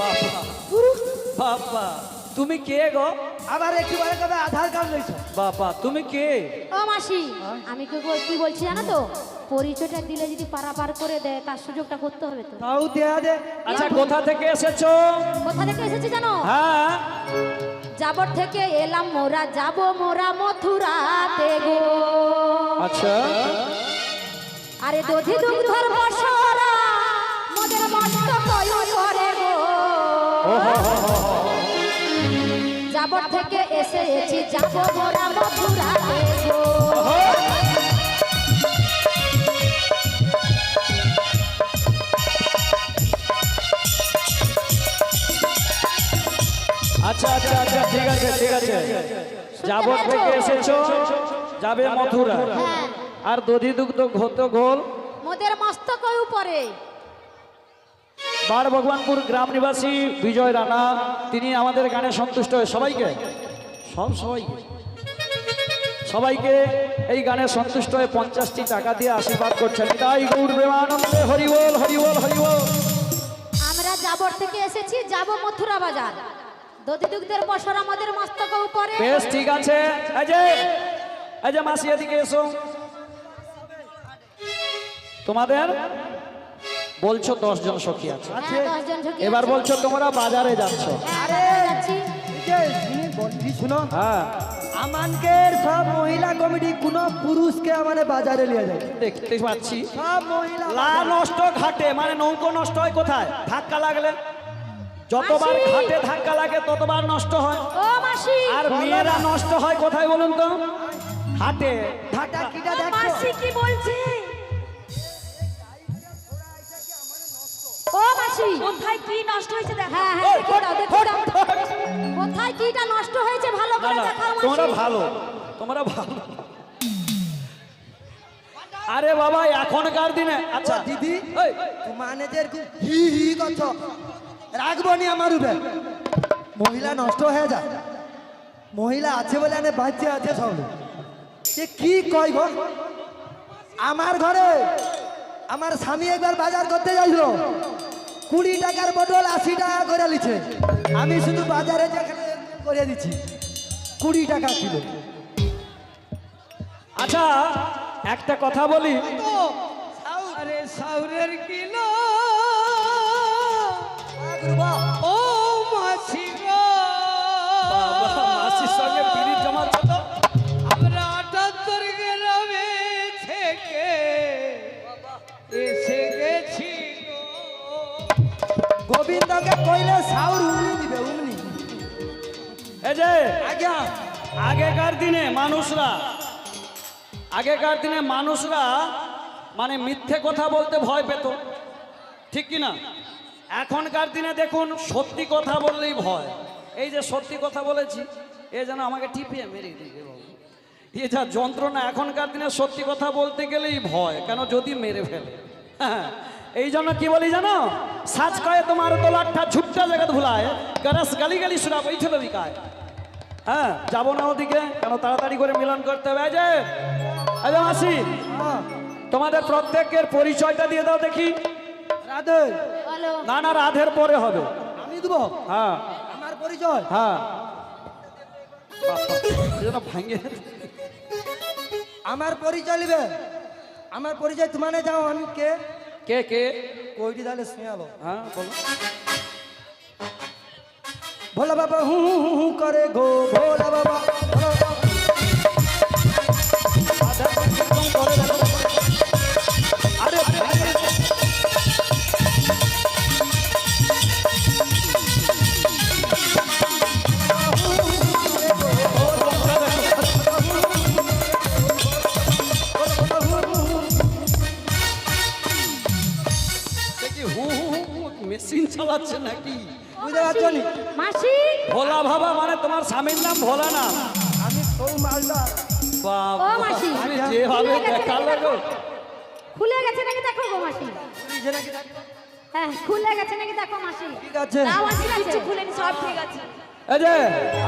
বাবা। বাবা তুমি কে গো? একটু কবে আধার কার্ড লইছ। বাবা তুমি কে? ও মাসি আমি কি কি বলছি জানো তো? পরিচয়টা দিলে যদি পারাপার করে দেয় তার সুযোগটা করতে হবে তো। তাও দেয়া দে। আচ্ছা কোথা থেকে এসেছ? কোথা থেকে এসেছি জানো? হ্যাঁ? যাবর থেকে এলাম মোরা যাব মোরা মথুরাতে গো। আচ্ছা। আরে দধি দুগ্ধর বসরা যাবর থেকে এসেছি যাব মোরা মথুরাতে আচ্ছা আচ্ছা আচ্ছা ঠিক আছে ঠিক আছে। যাবত থেকে এসেছ যাবে মথুরা হ্যাঁ। আর দধি দুগ্ধ ঘত গোল মোদের মস্ত কয়ু পরে বার ভগবানপুর গ্রাম নিবাসী বিজয় রানা তিনি আমাদের গানে সন্তুষ্ট হয়ে সবাইকে সব সবাইকে সবাইকে এই গানে সন্তুষ্ট হয়ে পঞ্চাশটি টাকা দিয়ে আশীর্বাদ করছেন। তাই গৌর প্রেমানন্দে হরিবল হরিবল হরিবল আমরা যাবর থেকে এসেছি যাব মথুরা বাজার। দধি দুগ্ধের বসরা মোদের মস্ত কয়ু বেশ ঠিক আছে। এই যে এই যে মাসি এদিকে এসো। তোমাদের বলছো দশ জন সখী আছে। হ্যাঁ, দশজন এবার বলছো তোমরা বাজারে যাচ্ছ। হ্যাঁ, শুনি। হ্যাঁ। আমানকের সব মহিলা কমিটি কোন পুরুষকে আমাদের বাজারে নিয়ে যায়। দেখতে পাচ্ছি। সব মহিলা লা নষ্ট ঘাটে মানে নৌকো নষ্ট হয় কোথায়? ধাক্কা লাগলে। যতবার ঘাটে ধাক্কা লাগে ততবার নষ্ট হয়। আর মেয়েরা নষ্ট হয় কোথায় বলুন তো? দেখো মাসি কি বলছে? ও কোথায় কি নষ্ট হয়েছে দেখা। হ্যাঁ হ্যাঁ দেখে দাও দেখে দাও। কোথায় কিটা নষ্ট হয়েছে ভালো করে দেখাও তোমরা ভালো। তোমরা ভালো। আরে বাবা এখনকার দিনে আচ্ছা ও দিদি এই, তোমাদের হি হি কছ রাখব নি আমার উপরে। মহিলা নষ্ট হয়ে যায়। মহিলা আছে বলে আনে বাচ্চা আছে সব সে কি কইব? আমার ঘরে আমার স্বামী একবার বাজার করতে যাইছিল। কুড়ি টাকার বদল আশি টাকা করে নিচ্ছে। আমি শুধু বাজারে যেখানে করে দিচ্ছি কুড়ি টাকা কিলো। আচ্ছা একটা কথা বলি। সাউরের কিলো। গোবিন্দকে কইলে সাউর উমনি দিবে উমনি। এই যে আজ্ঞা। আগেকার দিনে মানুষরা আগেকার দিনে মানুষরা মানে মিথ্যে কথা বলতে ভয় পেত ঠিক কি না? এখনকার দিনে দেখুন সত্যি কথা বললেই ভয়। এই যে সত্যি কথা বলেছি এ যেন আমাকে টিপিয়ে মেরে দিবে এ যা যন্ত্রণা এখনকার দিনে সত্যি কথা বলতে গেলেই ভয় কেন যদি মেরে ফেলে? হ্যাঁ এই জন্য কি বলি জানো? সাজ কয়ে তোমার তো লাঠা ঝুটটা জায়গা ভুলায় গরস গালি গালি সুরা বৈঠল বিকায় হ্যাঁ যাব না ওদিকে কেন তাড়াতাড়ি করে মিলন করতে হবে? যে এই যে মাসি তোমাদের প্রত্যেকের পরিচয়টা দিয়ে দাও দেখি। রাধে। না না রাধের পরে হবে। আমি দেবো? হ্যাঁ। আমার পরিচয়? হ্যাঁ। ভাঙে। আমার পরিচয় নিবে আমার পরিচয় তোমানে যাও আমি কে? কে কে? কইটি তাহলে শুয়ালো। হ্যাঁ বলো। ভোলা বাবা হু হু করে গো ভোলা বাবা। নাকি? বুঝতে পারছ নি? মাসি! ভোলা ভাবা মানে তোমার স্বামীর নাম ভোলা না? আমি সৌ মালদা। বাবা, মাসি। যেভাবে খুলে গেছে দেখালে নাকি গো। খুলে গেছে নাকি দেখো গো মাসি? বুঝছে নাকি দেখো? হ্যাঁ খুলে গেছে নাকি দেখো মাসি? ঠিক আছে। তাও ঠিক আছে। খুলেনি সব ঠিক আছে। এই যে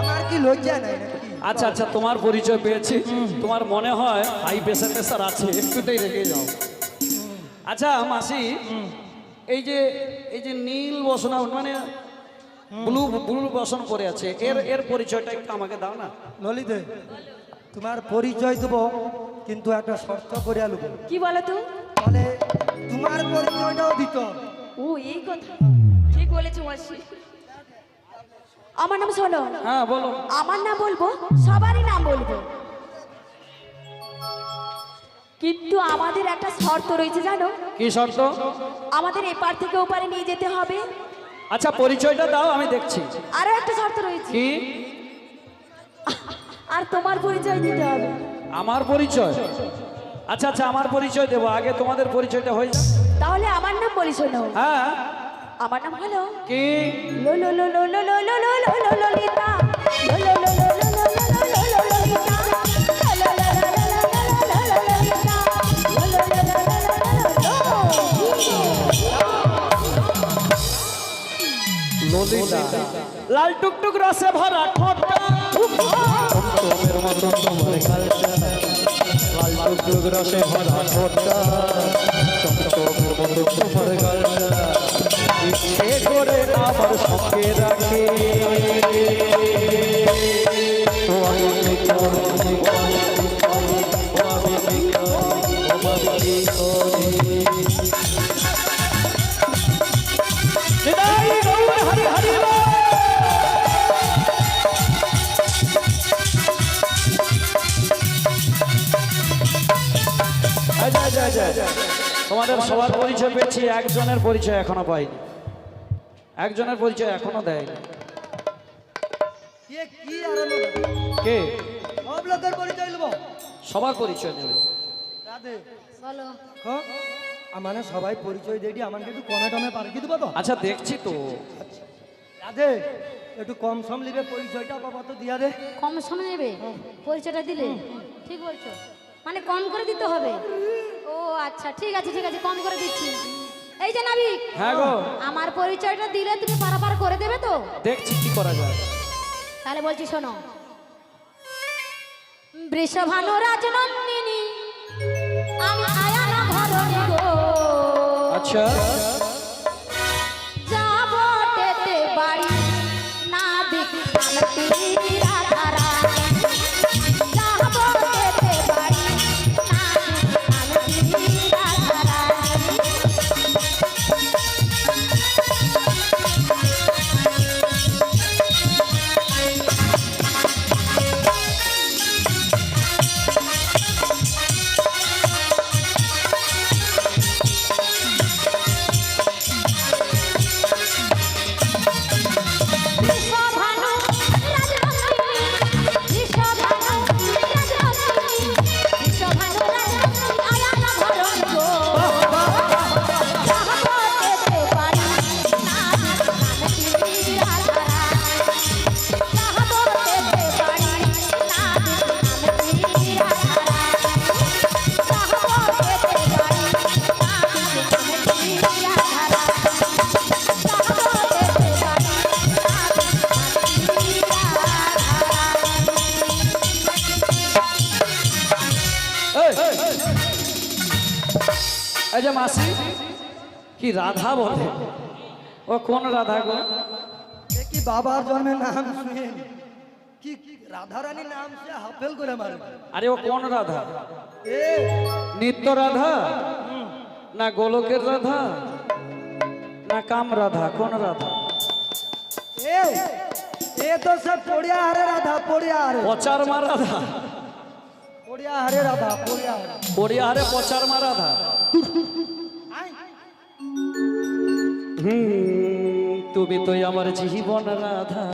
আমার কি লজ্জা নাই নাকি? আচ্ছা আচ্ছা তোমার পরিচয় পেয়েছি। তোমার মনে হয় হাই প্রেশার প্রেশার আছে একটুতেই রেখে যাও। আচ্ছা মাসি এই যে এই যে নীল বসনা মানে ব্লু ব্লু বসন পরে আছে। এর এর পরিচয়টা একটু আমাকে দাও না। ললিতে তোমার পরিচয় দেবো কিন্তু একটা শর্ত করে আলুবো। কি বলো তুই বলে তোমার পরিচয়টাও দিত ও এই কথা। ঠিক বলেছ মাসি। আমার নাম শোনো। হ্যাঁ বলো। আমার নাম বলব? সবারই নাম বলব? কিন্তু আমাদের একটা শর্ত রয়েছে জানো কি শর্ত আমাদের এপার থেকে ওপারে নিয়ে যেতে হবে আচ্ছা পরিচয়টা দাও আমি দেখছি আরও একটা শর্ত রয়েছে কি আর তোমার পরিচয় দিতে হবে আমার পরিচয় আচ্ছা আচ্ছা আমার পরিচয় দেবো আগে তোমাদের পরিচয়টা হয়ে যাক তাহলে আমার নাম বলি শোনো হ্যাঁ আমার নাম হলো কি লো লো লো লো লো লো লো লো লো লো ললিতা লো লো লো লাল টুকটুক রসে ভরা ঠোঁটটা তোমের মতন তোমার গালটা লাল টুকটুক রসে ভরা ঠোঁটটা চমচমের মতন তোমার গালটা ইচ্ছে করে আমার সঙ্গে রাখে। ও তোমাদের সবার পরিচয় পেয়েছি একজনের পরিচয় এখনও পাইনি। একজনের পরিচয় এখনও দেয়নি। কে সব লোকের পরিচয় নেব সবার পরিচয় নেব। রাধে। বলো। হ্যাঁ? মানে সবাই পরিচয় আমাকে একটু কমে টমে পারকি দেবো তো? আচ্ছা দেখছি তো। রাধে একটু কম সম লিবে পরিচয়টা বাবা তো দিয়া দে। কম সময় নেবে? পরিচয়টা দিলে? ঠিক বলছো। মানে কম করে দিতে হবে। ও আচ্ছা ঠিক আছে ঠিক আছে কম করে দিচ্ছি। এই যে নাবিক হ্যাঁ গো। আমার পরিচয়টা দিলে তুমি পারাপার করে দেবে তো? দেখছি কি করা যায়। তাহলে বলছি শোনো। বৃষভানু রাজনন্দিনী আমি আয়ানা ধরণী গো। আচ্ছা। যাব বাড়ি না বিখ্যানতি এই যে মাসি। কি রাধা বলে? ও কোন রাধা গো? কি বাবার জন্মের নাম শুনে কি রাধারানী নাম সে হাফেল করে মারে? আরে ও কোন রাধা? এ। নিত্য রাধা? না গোলকের রাধা? না কাম রাধা? কোন রাধা? এ এ তো সব পড়িয়া হারে রাধা পড়িয়া হারে। পচার মা রাধা। পড়িয়া হারে রাধা পড়িয়া হারে। পরিহারে পচার মা রাধা। তুমি তো আমার জীবন রাধা।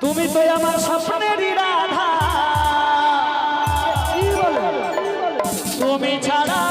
তুমি তো আমার স্বপ্নের রাধা। তুমি ছাড়া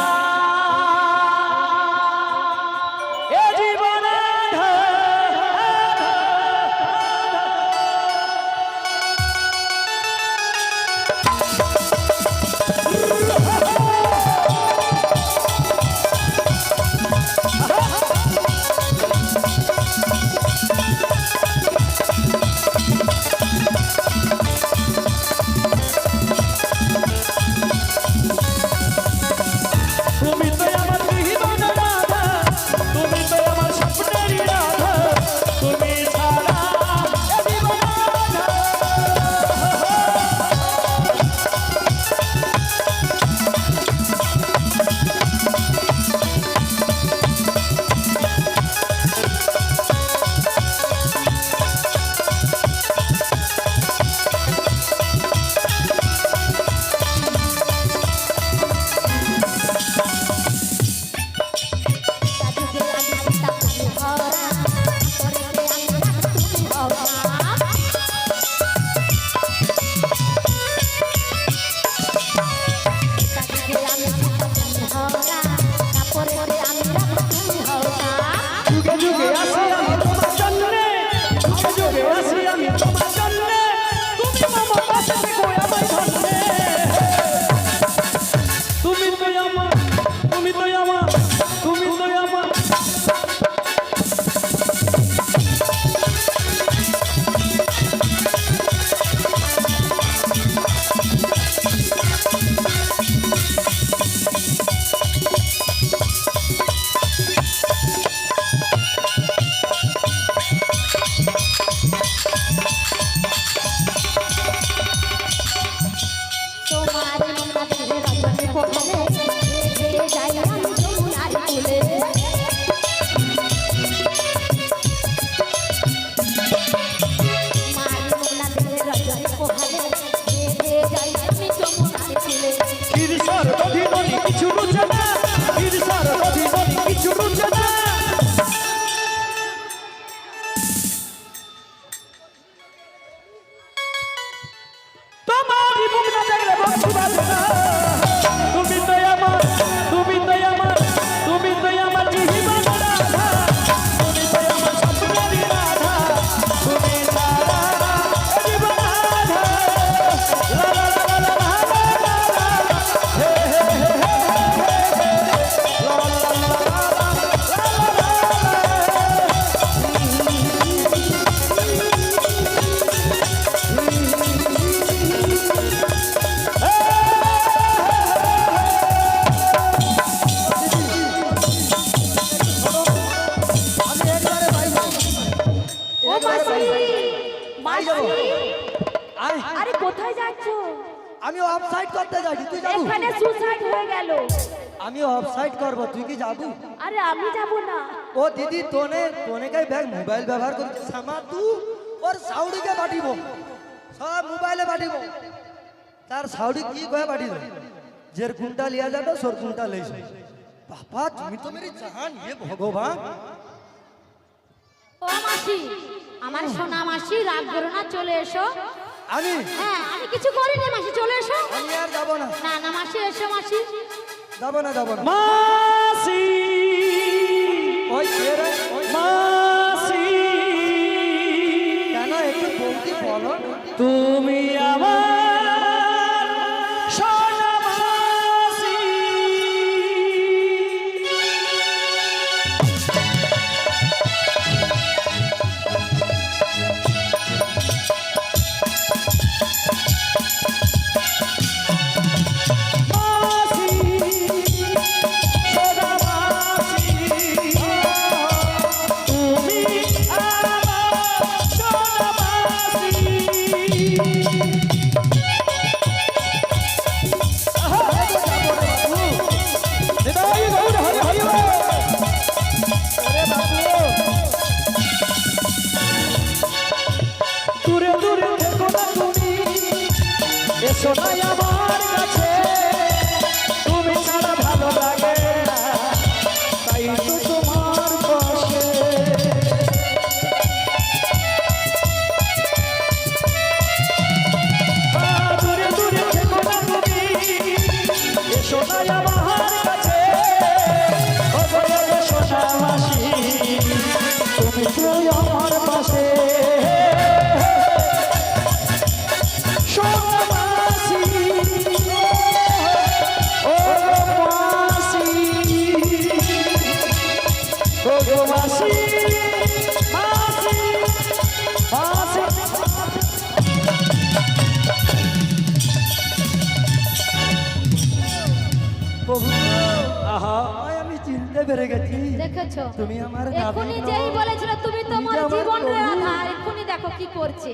রাধা যাব? আরে আমি যাব না। ও দিদি তোনে তোনে কাই ব্যাগ মোবাইল ব্যবহার করছিস সামা তুই ওর সাউডিকে বাটিব? সব মোবাইলে বাটিব। তার সাউডি কি কয়ে বাটিব? জের কুন্টা লিয়া যাবে সোর কুন্টা লইছে বাবা তুমি তো মেরি জান হে ভগবান। ও মাসি আমার সোনা মাসি রাগ করো না চলে এসো। আমি? হ্যাঁ আমি কিছু করিনি মাসি চলে এসো। আমি আর যাব না। না না মাসি এসো মাসি। যাব না যাব না। মাসি ওই আমার কাছে। পেরে গেছি। দেখেছ? তুমি আমার এখনই যেই বলেছিল তুমি তুমি তোমার জীবনের আধার। এক্ষুনি দেখো কি করছে।